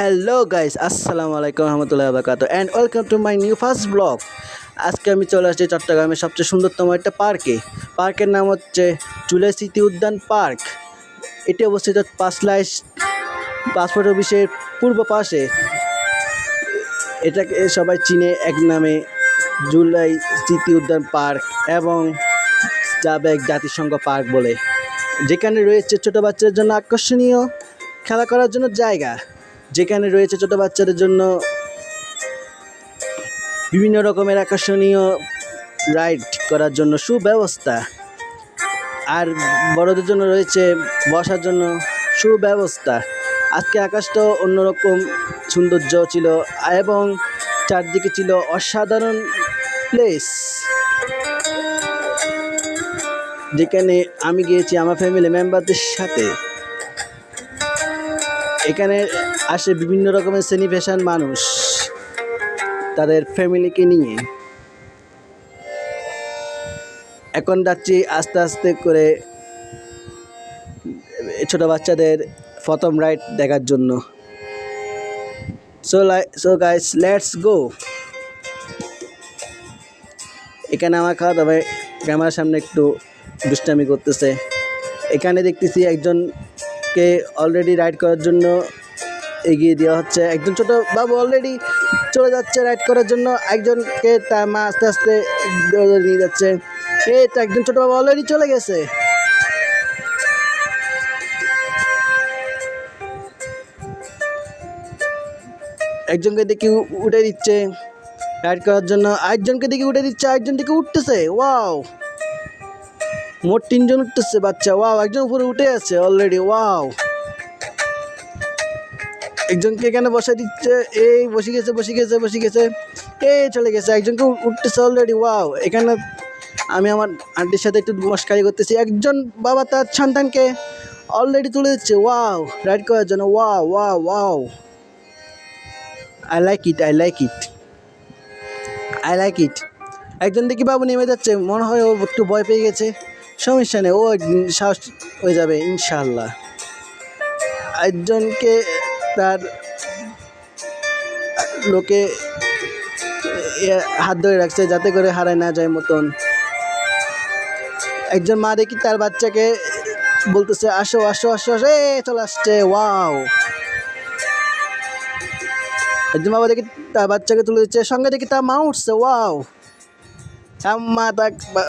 Hello guys আসসালামু আলাইকুম রহমতুল্লাহ বাকাত and welcome to my new first blog আজকে আমি চলে আসছি চট্টগ্রামের সবচেয়ে সুন্দরতম একটা পার্কে। পার্কের নাম হচ্ছে চুলে স্মৃতি উদ্যান পার্ক। এটি অবস্থিত পাঁচলাইশ পাসপোর্ট অফিসের পূর্ব পাশে। এটাকে সবাই চিনে এক নামে জুলাই স্মৃতি উদ্যান পার্ক এবং জাবেক জাতিসংঘ পার্ক বলে। যেখানে রয়েছে ছোটো বাচ্চাদের জন্য আকর্ষণীয়, খেলা করার জন্য জায়গা। যেখানে রয়েছে ছোটো বাচ্চাদের জন্য বিভিন্ন রকমের আকর্ষণীয় রাইড করার জন্য সুব্যবস্থা। আর বড়দের জন্য রয়েছে বসার জন্য সুব্যবস্থা। আজকে আকাশটাও অন্যরকম সৌন্দর্য ছিল এবং চারদিকে ছিল অসাধারণ প্লেস যেখানে আমি গিয়েছি আমার ফ্যামিলি মেম্বারদের সাথে। এখানে আসে বিভিন্ন রকমের শ্রেণি মানুষ তাদের ফ্যামিলিকে নিয়ে। এখন যাচ্ছি আস্তে আস্তে করে ছোট বাচ্চাদের প্রথম রাইড দেখার জন্য। So lie so guys let's go এখানে আমার খাওয়া দাওয়া ক্যামেরার সামনে একটু দুষ্টামি করতেছে। এখানে দেখতেছি একজনকে অলরেডি রাইড করার জন্য এগিয়ে দেওয়া হচ্ছে। একজন ছোট বাবু অলরেডি চলে যাচ্ছে রাইড করার জন্য। একজনকে তার মা আস্তে আস্তে নিয়ে যাচ্ছে। এই তো একজন ছোট বাবু অলরেডি চলে গেছে। একজনকে দেখি উঠে দিচ্ছে রাইড করার জন্য। আরেকজনকে দেখি উঠে দিচ্ছে, আরেকজন দেখি উঠতেছে। ওয়াও মোট তিনজন উঠতেছে বাচ্চা। ওয়াও একজন উপরে উঠে আছে অলরেডি ওয়াও একজনকে এখানে বসে দিচ্ছে, এই বসে গেছে বসে গেছে বসে গেছে, এই চলে গেছে, একজনকে উঠতেছে অলরেডি ওয়াও এখানে আমি আমার আন্টির সাথে একটু মস্কারি করতেছি, একজন বাবা তার সন্তানকে অলরেডি তুলে দিচ্ছে ওয়াও রাইড করার জন্য wow wow wow I like it I like it I like it একজন দেখি বাবু নেমে যাচ্ছে, মনে হয় ও একটু ভয় পেয়ে গেছে, সমস্যা নেই, ও সাহস হয়ে যাবে ইনশাল্লাহ একজনকে তার লোকে হাত ধরে রাখছে যাতে করে হারায় না যায় মতন। একজন মা দেখি তার বাচ্চাকে বলতেছে, আসো আসো আসো আসো এ চলে আসছে, ওয়াও। একজন বাবা দেখি তার বাচ্চাকে তুলে দিচ্ছে, সঙ্গে দেখি তার মা উঠছে, ওয়াও। তার মা বা-